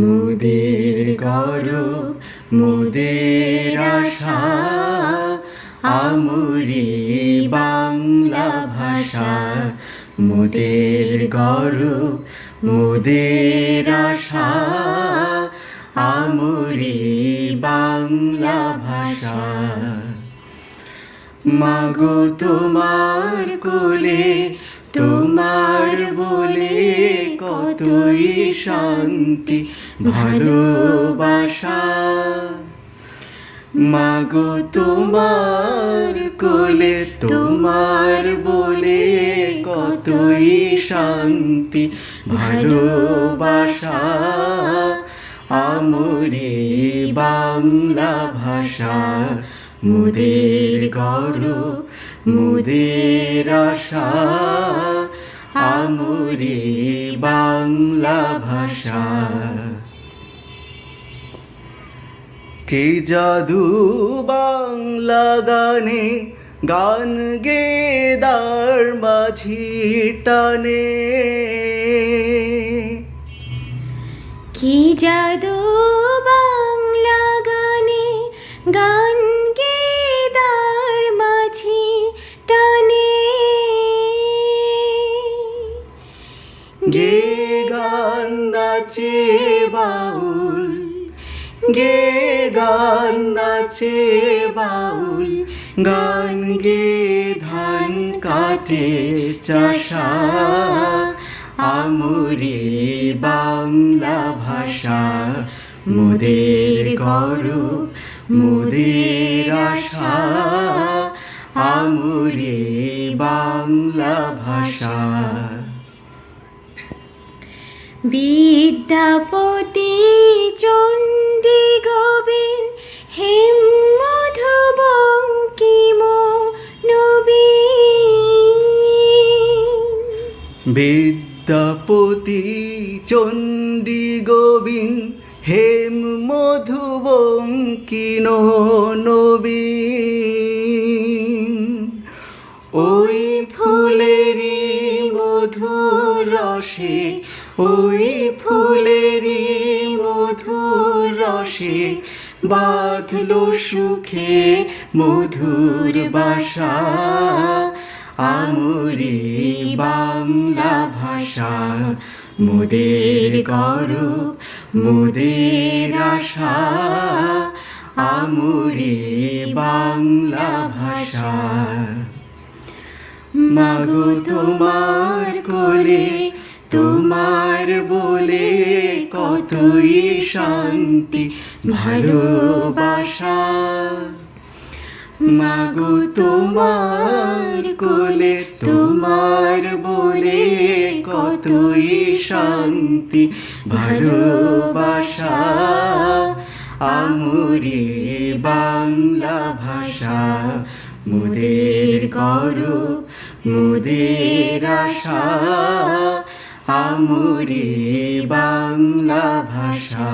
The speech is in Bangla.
মোদের গৌরব, মোদের আশা, আমরি বাংলা ভাষা। মোদের গৌরব, মোদের আশা, আমরি বাংলা ভাষা। মাগো তোমার কোলে, তোমার বলে কতই শান্তি, ভালোবাসা। মাগো, তোমার কোলে তোমার বলে কতই শান্তি, ভালোবাসা। আমরে বাংলা ভাষা, মুদের গৌরব, মুদের আশা। আমরে বাংলা ভাষা। কে জাদু বাংলা গানে গান গে দার মাঝি টানে। কি জাদু গে গান বাউল গে গান নাচে বাউল, গান গে ধান কাটে চাষা, আমরে বাংলা ভাষা। মোদের গৌরব, মোদের আশা, আমরে বাংলা ভাষা। বিদ্যাপতি চণ্ডী গোবিন হেম মধুবঙ্কিম নবীন বিদ্যাপতি চণ্ডী গোবিন হেম মধুবঙ্কিন নবীন ওই রসে, ওই ফুলেরই মধুর রসে বাঁধলো সুখে মধুর বাসা, আমরে বাংলা ভাষা, মোদের গৌরব, মোদের আশা, আমরে বাংলা ভাষা। মাগো তোমার কোলে তোমার বলে কতই শান্তি, ভালোবাসা। মাগো তোমার কোলে, তোমার বলে কতই শান্তি, ভালোবাসা। আমরে বাংলা ভাষা, মোদের গৌরব, মোদের আশা। আমরে বাংলা ভাষা